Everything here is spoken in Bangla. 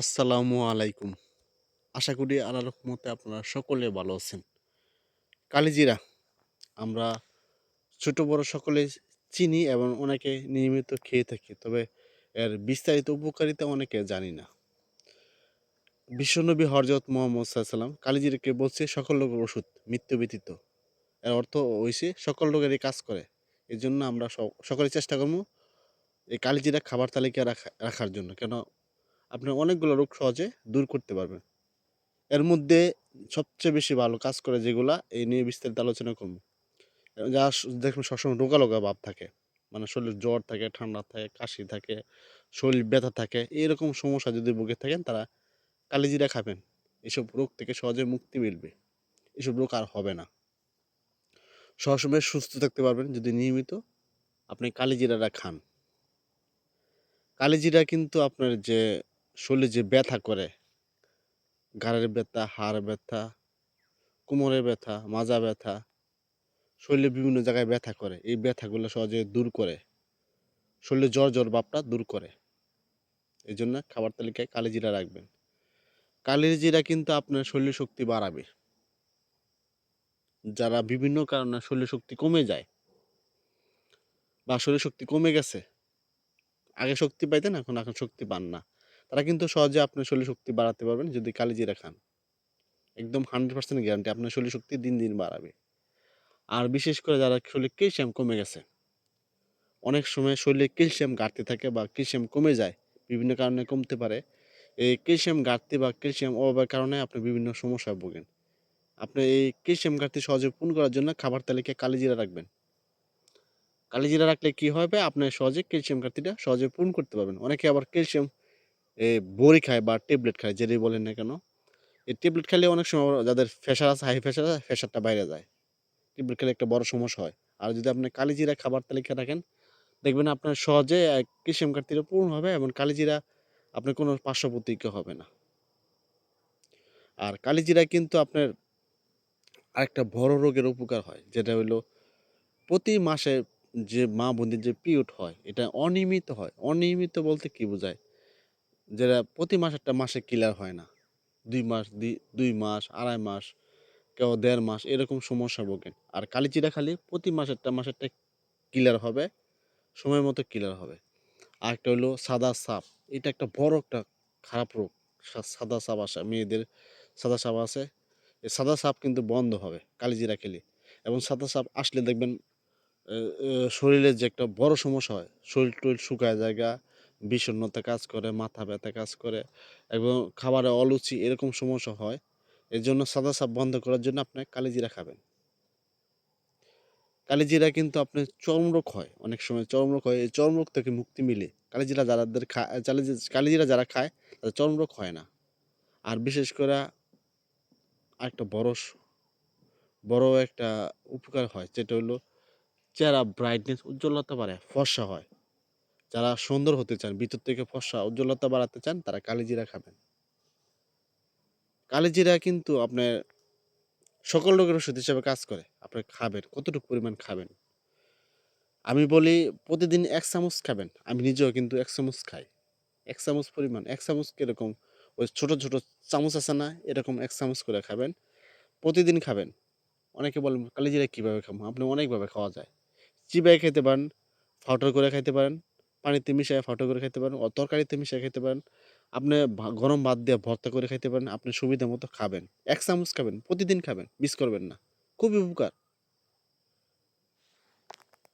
আসসালামু আলাইকুম। আশা করি আল্লাহর রহমতে আপনারা সকলে ভালো আছেন। কালিজিরা, আমরা ছোট, বড় সকলে চিনি এবং অনেকে নিয়মিত খেয়ে থাকি, তবে এর বিস্তারিত উপকারিতা অনেকে জানি না। বিশ্বনবী হরজত মোহাম্মদ সাল্লাম কালিজিরাকে বলছে, সকল রোগের ওষুধ মৃত্যু ব্যতীত। এর অর্থ হয়েছে সকল রোগেরই কাজ করে। এই জন্য আমরা সকলে চেষ্টা করব এই কালিজিরা খাবার তালিকা রাখা, রাখার জন্য। কেন আপনি অনেকগুলো রোগ সহজে দূর করতে পারবেন। এর মধ্যে সবচেয়ে বেশি ভালো কাজ করে যেগুলা এই নিয়ে বিস্তারিত আলোচনা করব। যা দেখবেন সবসময় রোগা রোগা ভাব থাকে। মানে শরীরে জ্বর থাকে, ঠান্ডা থাকে, কাশি থাকে, শরীর ব্যথা থাকে, এরকম সমস্যা যদি ভুগে থাকেন তারা কালিজিরা খাবেন। এসব রোগ থেকে সহজে মুক্তি মিলবে। এসব রোগ আর হবে না। সবসময় সুস্থ থাকতে পারবেন যদি নিয়মিত আপনি কালিজিরাটা খান। কালিজিরা কিন্তু আপনার যে শরীরে যে ব্যথা করে ঘাড়ের ব্যথা হাড় ব্যথা, কোমরের ব্যথা, মাজা ব্যথা, শরীরে বিভিন্ন জায়গায় ব্যথা করে, এই ব্যথাগুলো সহজে দূর করে, শরীরে জ্বর জ্বর ভাবটা দূর করে। এই জন্য খাবার তালিকায় কালিজিরা রাখবেন। কালিজিরা কিন্তু আপনার শরীর শক্তি বাড়াবে। যারা বিভিন্ন কারণে শরীর শক্তি কমে যায় বা শরীর শক্তি কমে গেছে, আগে শক্তি পাইতেন, এখন এখন শক্তি পান না। তারা কিন্তু সহজে আপনার শরীর শক্তি বাড়াতে পারবেন যদি কালিজিরা খান। একদম হান্ড্রেড পার্সেন্ট গ্যারান্টি আপনার শরীর শক্তি দিন দিন বাড়াবে। আর বিশেষ করে যারা শরীরে ক্যালসিয়াম কমে গেছে, অনেক সময় শরীরে ক্যালসিয়াম ঘাটতি থাকে বা ক্যালসিয়াম কমে যায়, বিভিন্ন কারণে কমতে পারে। এই ক্যালসিয়াম ঘাটতি বা ক্যালসিয়াম অভাবের কারণে আপনি বিভিন্ন সমস্যায় ভোগেন। আপনি এই ক্যালসিয়াম ঘাটতি সহজে পূরণ করার জন্য খাবার তালিকায় কালিজিরা রাখবেন। কালিজিরা রাখলে কি হবে? আপনি সহজে ক্যালসিয়াম ঘাটতিটা সহজে পূরণ করতে পারবেন। অনেকে আবার ক্যালসিয়াম বড়ি খায় বা ট্যাবলেট খায় যেটাই বলেন না কেন, এই ট্যাবলেট খেলে অনেক সময় যাদের প্রেশার আছে হাই প্রেশার আছে প্রেশারটা বাইরে যায়। ট্যাবলেট খেলে একটা বড় সমস্যা হয়। আর যদি আপনি কালিজিরা খাবার তালিকা রাখেন দেখবেন আপনার সহজে ক্যালসিয়াম ঘাটতিটা পূরণ হবে এবং কালিজিরা আপনার কোনো পার্শ্ব প্রতিক্রিয়া হবে না। আর কালিজিরা কিন্তু আপনার আরেকটা বড় রোগের উপকার হয়, যেটা হলো প্রতি মাসে যে মা বোনদের যে পিরিয়ড হয়, এটা অনিয়মিত হয়। অনিয়মিত বলতে কি বোঝায়? যেটা প্রতি মাস একটা মাসে ক্লিয়ার হয় না। দুই মাস দুই মাস, আড়াই মাস, কেউ দেড় মাস, এরকম সমস্যা ভোগেন আর কালিজিরা খালি প্রতি মাসেরটা মাসেরটা ক্লিয়ার হবে, সময় মতো ক্লিয়ার হবে। আর একটা হলো সাদা সাপ। এটা একটা বড় একটা খারাপ রোগ। সাদা সাপ আসে, মেয়েদের সাদা সাপ আছে এই সাদা সাপ কিন্তু বন্ধ হবে কালিজিরা খেলে। এবং সাদা সাপ আসলে দেখবেন শরীরের যে একটা বড় সমস্যা হয় শরীর টরীর শুকায় জায়গা বিষণ্ণতা কাজ করে, মাথা ব্যথা কাজ করে এবং খাবারে অলুচি এরকম সমস্যা হয় এর জন্য সাদা সাপ বন্ধ করার জন্য আপনি কালিজিরা খাবেন। কালিজিরা কিন্তু আপনার চর্মরোগ হয়, অনেক সময় চর্মরোগ হয়, এই চর্মরোগ থেকে মুক্তি মিলে কালিজিরা যারাদের খায় কালিজিরা যারা খায় তাদের চর্মরোগ হয় না। আর বিশেষ করে আরেকটা বড় বড় একটা উপকার হয়, যেটা হলো চেহারা ব্রাইটনেস উজ্জ্বলতা বাড়ে ফর্সা হয়। যারা সুন্দর হতে চান, ভিতর থেকে ফর্সা উজ্জ্বলতা বাড়াতে চান, তারা কালিজিরা খাবেন। কালিজিরা কিন্তু আপনার সকল রোগের ওষুধ হিসেবে কাজ করে, আপনি খাবেন, কতটুকু পরিমাণ খাবেন। আমি বলি প্রতিদিন এক চামচ খাবেন, আমি নিজেও কিন্তু এক চামচ খাই। এক চামচ পরিমাণ, এক চামচ কীরকম, ওই ছোট ছোট চামচ আছে না, এরকম এক চামচ করে খাবেন, প্রতিদিন খাবেন। অনেকে বলেন, কালিজিরা কীভাবে খাব? আপনি অনেকভাবে খাওয়া যায়। চিবাই খেতে পারেন ফাউটার করে খাইতে পারেন পানিতে মিশিয়ে ফটো করে খেতে পারেন তরকারিতে মিশিয়ে খেতে পারেন। আপনি গরম ভাত দিয়ে ভর্তা করে খেতে পারেন, আপনি সুবিধা মতো খাবেন। এক চামচ খাবেন, প্রতিদিন খাবেন, মিস করবেন না। খুবই উপকার।